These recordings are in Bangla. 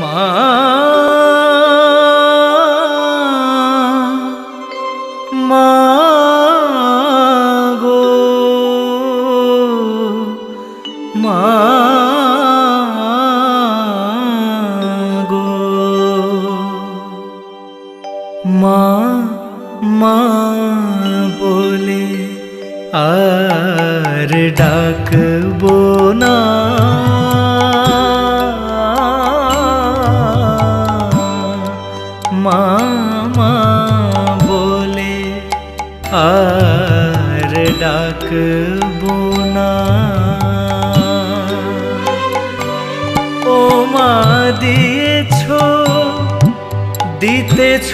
মা। মা মা বলে আর ডাকবো না। আর ডাকবো না ও মা দিয়েছ দিতেছ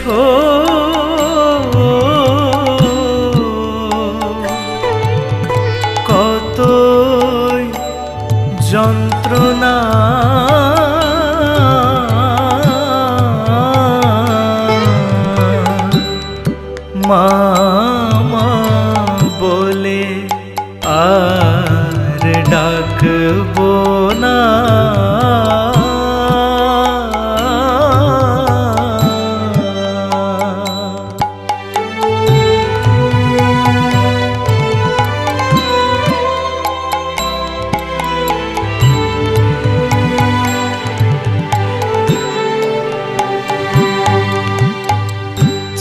আর ডাকবো না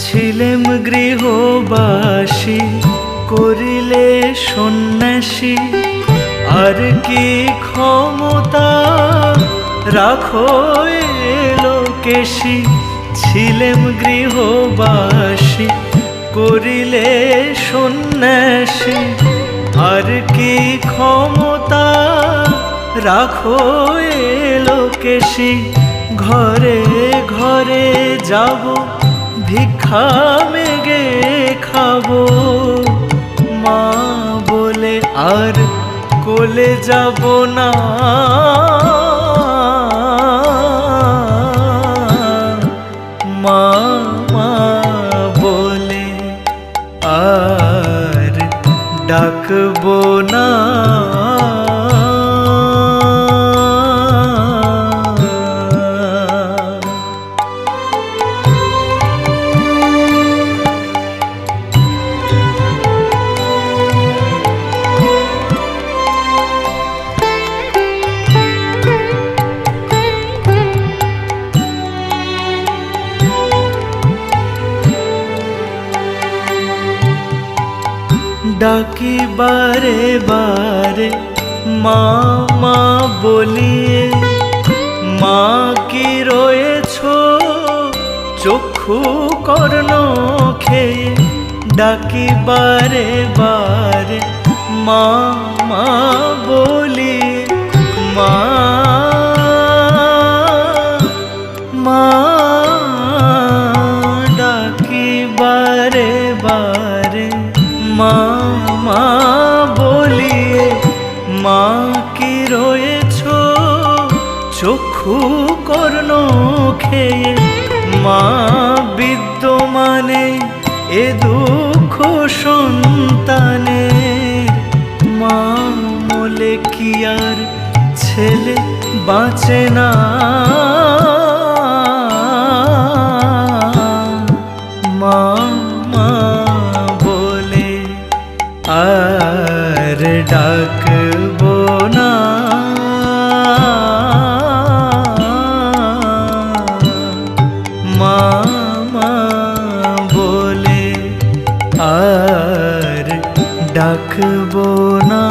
ছিলেম গৃহবাসী করিলে সন্ন্যাসী আর কি ক্ষমতা? রাখো লোকেশি। ছিলেম গৃহবাসী, করিলে সন্ন্যাসী। আর কি ক্ষমতা? রাখো লোকেশি। ঘরে ঘরে যাব, ভিক্ষা কোলে যাব না। মা মা বলে আর ডাকবো না। ডাকি বারে বারে মা মা বলিয়ে, মা কি রয়েছ? চক্ষু কর্ণ খেয়ে। ডাকি বারে বারে মা মা বলি মা কি রয়েছ, চক্ষু কর্ণ খেয়ে। মা বিদ্যমানে, এ দুঃখ সন্তানের। মা মলে কি আর ছেলে বাঁচে না। মা মা বলে, আর ডাকবো আর ডাকবো না